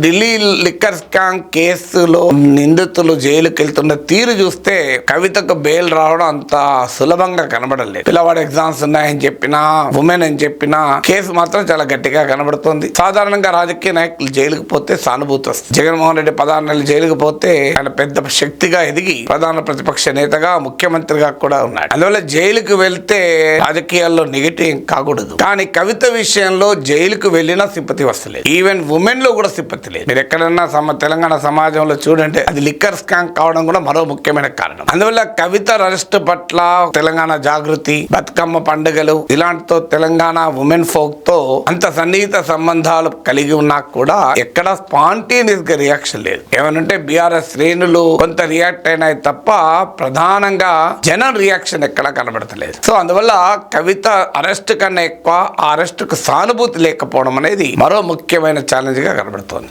Delhi liquor scam కేసులో నిందితులు జైలుకి వెళ్తున్న తీరు చూస్తే కవితకు బెయిల్ రావడం అంత సులభంగా కనబడలేదు. పిల్లవాడు ఎగ్జామ్స్ ఉన్నాయని చెప్పినా ఉమెన్ అని చెప్పినా కేసు మాత్రం చాలా గట్టిగా కనబడుతుంది. సాధారణంగా రాజకీయ నాయకులు జైలుకు పోతే సానుభూతి వస్తుంది. జగన్మోహన్ రెడ్డి పదహారు నెలలు జైలుకు పోతే ఆయన పెద్ద శక్తిగా ఎదిగి ప్రధాన ప్రతిపక్ష నేతగా ముఖ్యమంత్రిగా కూడా ఉన్నాడు. అందువల్ల జైలుకు వెళ్తే రాజకీయాల్లో నెగిటివ్ కాకూడదు. కానీ కవిత విషయంలో జైలుకు వెళ్ళినా సింపతి వస్తలేదు. ఈవెన్ ఉమెన్లో కూడా సింపతి లేదు మీరు ఎక్కడన్నా సమ తెలంగాణ సమాజంలో చూడండి అది లిక్కర్ స్కామ్ కావడం కూడా మరో ముఖ్యమైన కారణం. అందువల్ల కవిత అరెస్ట్ పట్ల తెలంగాణ జాగృతి బతుకమ్మ పండుగలు ఇలాంటితో తెలంగాణ ఉమెన్ ఫోక్తో అంత సన్నిహిత సంబంధాలు కలిగి ఉన్నా కూడా ఎక్కడ స్పాంటేనియస్గా రియాక్షన్ లేదు. ఏమనంటే బీఆర్ఎస్ శ్రేణులు కొంత రియాక్ట్ అయినాయి తప్ప ప్రధానంగా జనం రియాక్షన్ ఎక్కడ కనబడతలేదు. సో అందువల్ల కవిత అరెస్ట్ కన్నా ఎక్కువ ఆ అరెస్ట్కు సానుభూతి లేకపోవడం అనేది మరో ముఖ్యమైన ఛాలెంజ్గా కనబడుతోంది.